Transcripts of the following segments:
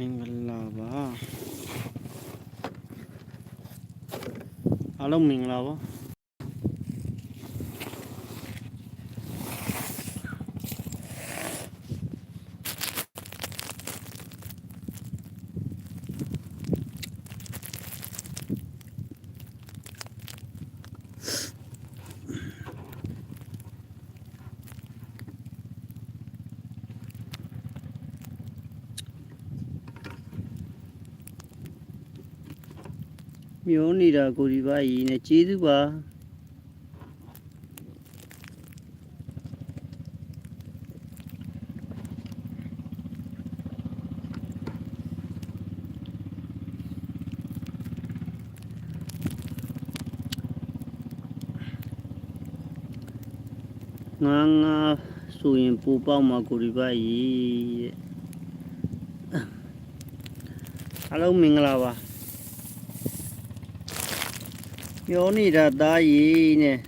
မင်္ဂလာပါအားလုံးမင်္ဂလာပါ မျိုးနေတာကိုဒီပါကြီးနဲ့ကျေးဇူးပါငါငါဆိုရင်ပူပေါက်မှာကိုဒီပါကြီးတဲ့အားလုံးမင်္ဂလာပါ ပြောနေတာသားရည်နဲ့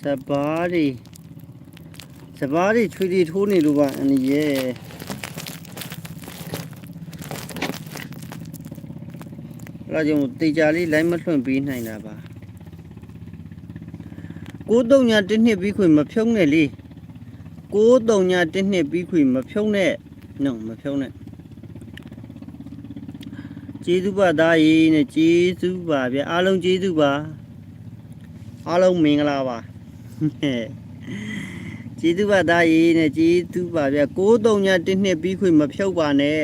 စပါးတွေစပါးတွေချွေတွေထိုးနေလို့ပါအန်ရဲ့အဲ့ဒါကြောင့်တေချာလေးလိုက်မလွှင့်ပေးနိုင်တာပါကိုတုံညာတစ်နှစ်ပြီးခွေမဖြုံးနဲ့လေကိုတုံညာတစ်နှစ်ပြီးခွေမဖြုံးနဲ့နော်မဖြုံးနဲ့ ကျေးဇူးပါသားရေနဲ့ကျေးဇူးပါဗျအားလုံးကျေးဇူးပါအားလုံးမင်္ဂလာပါကျေးဇူးပါသားရေနဲ့ကျေးဇူးပါဗျ6 3ည1နှစ်ပြီးခွင့်မဖြုတ်ပါနဲ့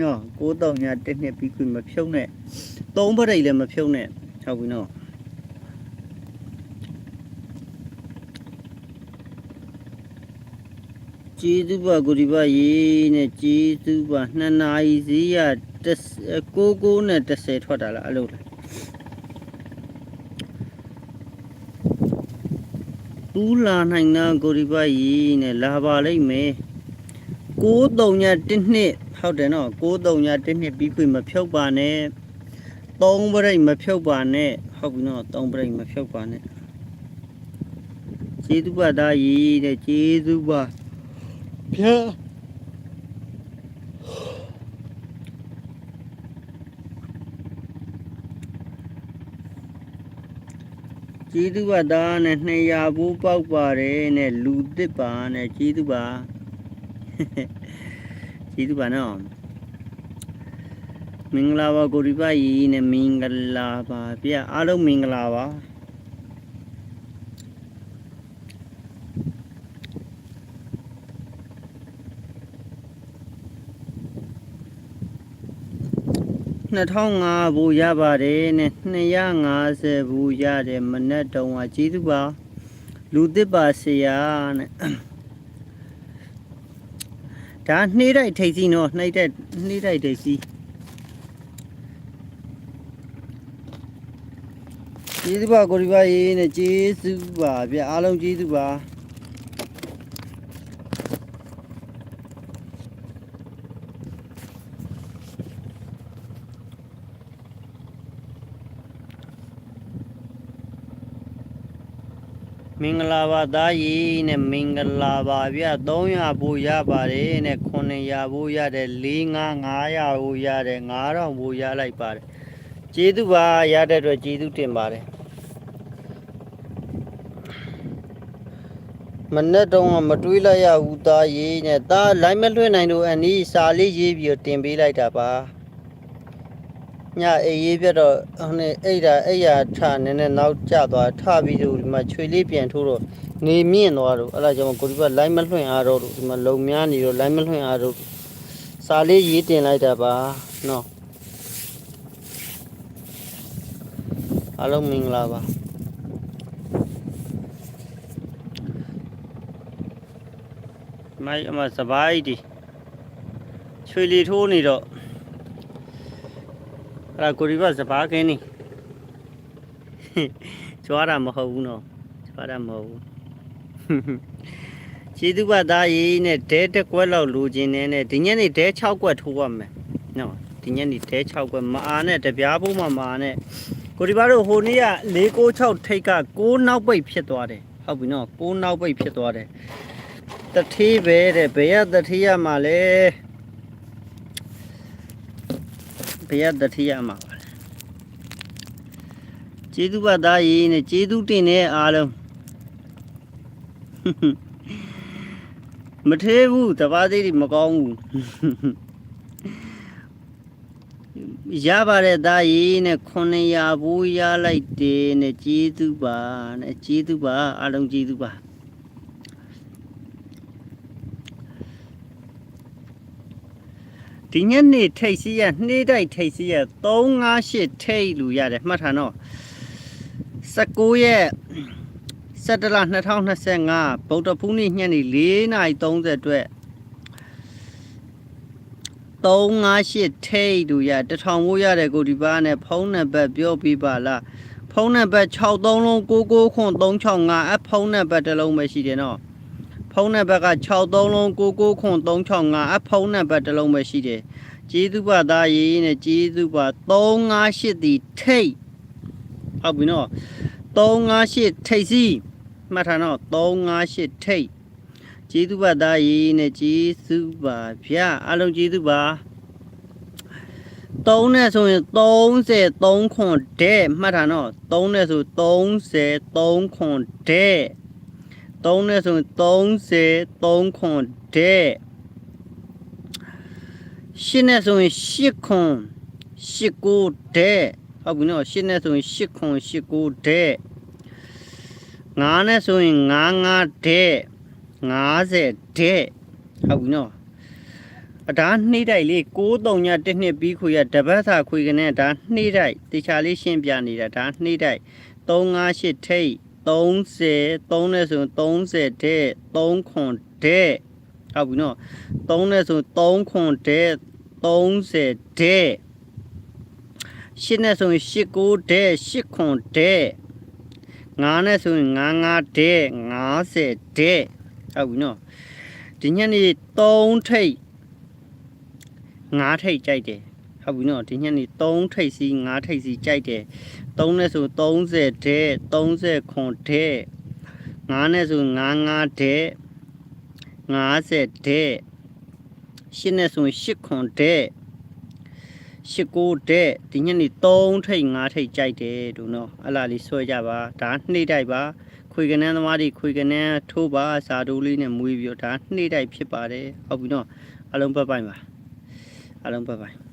နော်6 3ည1နှစ်ပြီးခွင့်မဖြုတ်နဲ့3ပရိတ်လည်းမဖြုတ်နဲ့ဟုတ်ပြီနော်ကျေးဇူးပါကိုဒီပါရေနဲ့ကျေးဇူးပါနှစ်နာရီစီးရ ကိုကိုနဲ့30ထွက်တာလားအဲ့လိုလားတူးလာနိုင်တာကိုဒီပါကြီးနဲ့လာပါလိမ့်မယ်6 3ည1နှစ်ဟုတ်တယ်နော်6 3ည1နှစ်ပြီးခွေမဖြုတ်ပါနဲ့3ပရိတ်မဖြုတ်ပါနဲ့ဟုတ်ပြီနော်3ပရိတ်မဖြုတ်ပါနဲ့ကျေးဇူးပါသားကြီးတဲ့ကျေးဇူးပါဖျား ကျေးဇူးပါသားနဲ့200ဘူးပေါက်ပါတယ်နဲ့လူသစ်ပါနဲ့ကျေးဇူးပါကျေးဇူးပါနော်မင်္ဂလာပါကိုရီပါကြီးနဲ့မင်္ဂလာပါဗျအားလုံးမင်္ဂလာပါ 2005ဘူးရပါတယ်နဲ့250ဘူးရတယ်မနဲ့တုံးကကျေးဇူးပါလူသစ်ပါဆရာနဲ့ဒါနှေးတိုက်ထိတ်စီနော်နှိမ့်တဲ့နှေးတိုက်ထိတ်စီကျေးဇူးပါကိုရီပါရေးနဲ့ကျေးဇူးပါဗျအားလုံးကျေးဇူးပါ မင်္ဂလာပါသားကြီးနဲ့မင်္ဂလာပါဗျ300ဘူးရပါတယ်နဲ့900ဘူးရတယ်4 5 900ဘူးရတယ်9000ဘူးရလိုက်ပါတယ်ကျေးဇူးပါရတဲ့အတွက်ကျေးဇူးတင်ပါတယ်မနဲ့တော့မတွေးလိုက်ရဘူးသားကြီးနဲ့သားလိုက်မလွှင့်နိုင်လို့အနီးစာလေးရေးပြီးတော့တင်ပေးလိုက်တာပါ ညအေးရေးပြတော့ဟိုနေအိတ်တာအိတ်ရထနည်းနည်းနောက်ကျသွားထပြီးတော့ဒီမှာချွေလေးပြန်ထိုးတော့နေမြင့်သွားတော့အဲ့ဒါကြောင့်ကိုဒီဘက်လိုက်မလွှင့်အားတော့ဒီမှာလုံများနေတော့လိုက်မလွှင့်အားတော့စာလေးရေးတင်လိုက်တာပါနော်အားလုံးမင်္ဂလာပါမိုက်အမစပိုင်းဒီချွေလီထိုးနေတော့ အဲ့ဒါကိုရီဘစပါးကင်းနေကြွားတာမဟုတ်ဘူးနော်ကြွားတာမဟုတ်ဘူးခြေသူကသားရေးနဲ့ဒဲတစ်ကွက်လောက်လိုချင်နေနဲ့ဒီညနေဒဲ6ကွက်ထိုးရမယ်နော်ဒီညနေဒဲ6ကွက်မအားနဲ့တပြားဖို့မှမအားနဲ့ကိုရီဘာတို့ဟိုနေ့က496ထိတ်က6နောက်ပိတ်ဖြစ်သွားတယ်ဟုတ်ပြီနော်6နောက်ပိတ်ဖြစ်သွားတယ်တထေးပဲတဲ့ဘယ်ရတထေးရမှာလဲ ဘယ်ရတတိယမှာပါလဲကျေးဇူးပါသားကြီးနဲ့ကျေးဇူးတင်တဲ့အားလုံးမထေးဘူးတပါးသေးတွေမကောင်းဘူးရပါတယ်သားကြီးနဲ့900ဘူးရလိုက်တယ်နဲ့ကျေးဇူးပါနဲ့ကျေးဇူးပါအားလုံးကျေးဇူးပါ ဒီညနေထိတ်စီးရနှေးတိုက်ထိတ်စီးရ358ထိတ်လူရတယ်မှတ်ထားနော်19ရက်17လ2025ဗုဒ္ဓဖူးနေ့ညနေ4:30အတွက်358ထိတ်လူရတထောင်ဖို့ရတယ်ကိုဒီပါနဲ့ဖုန်းနံပါတ်ပြောပြပါလားဖုန်းနံပါတ်63လုံး99ခွန်365အဖုန်းနံပါတ်တစ်လုံးပဲရှိတယ်နော် ဖုန်းနံပါတ်က63လုံး99ခွန်365အဖုန်းနံပါတ်တစ်လုံးပဲရှိတယ်ကျေးဇူးပါသားရေးနဲ့ကျေးဇူးပါ358ဒီထိတ်ဟုတ်ပြီနော်358ထိတ်စီမှတ်ထားနော်358ထိတ်ကျေးဇူးပါသားရေးနဲ့ကျေးဇူးပါဗျာအားလုံးကျေးဇူးပါ3နဲ့ဆိုရင်33ခွန်တဲ့မှတ်ထားနော်3နဲ့ဆို33ခွန်တဲ့ 3နဲ့ဆိုရင်33ခွန်တဲ့ရှင်းနဲ့ဆိုရင်8ခွန်8ကိုတဲ့ဟုတ်ပြီနော်ရှင်းနဲ့ဆိုရင်8ခွန်8ကိုတဲ့ငါးနဲ့ဆိုရင်9 9တဲ့50တဲ့ဟုတ်ပြီနော်အဒါနှိမ့်တိုက်လေး63ညတစ်နှစ်ပြီးခွေရတပတ်စာခွေကနေဒါနှိမ့်တိုက်တေချာလေးရှင်းပြနေတာဒါနှိမ့်တိုက်358ထိတ် 30 3နဲ့ဆိုရင်30တဲ့3ခွန်တဲ့ဟုတ်ပြီနော်3နဲ့ဆို3ခွန်တဲ့30တဲ့ရှင်းနဲ့ဆိုရင်8ကိုတဲ့8ခွန်တဲ့9နဲ့ဆိုရင်9 9တဲ့50တဲ့ဟုတ်ပြီနော်ဒီညနေ3ထိတ်5ထိတ်ကြိုက်တယ် ဟုတ်ပြီနော်ဒီညနေ3ထိတ်စီ5ထိတ်စီကြိုက်တယ်3နဲ့ဆို30တဲ့30ခွန်တဲ့9နဲ့ဆို9 9တဲ့50တဲ့ရှင်းနဲ့ဆို8ခွန်တဲ့8ကိုတဲ့ဒီညနေ3ထိတ်5ထိတ်ကြိုက်တယ်တို့နော်အဲ့လာလေးဆွဲကြပါဒါနှိမ့်တိုက်ပါခွေကနန်းသမားတွေခွေကနန်းထိုးပါစာတိုးလေးနဲ့မွေးပြီးတော့ဒါနှိမ့်တိုက်ဖြစ်ပါတယ်ဟုတ်ပြီနော်အလုံးပတ်ပိုင်ပါအလုံးပတ်ပိုင်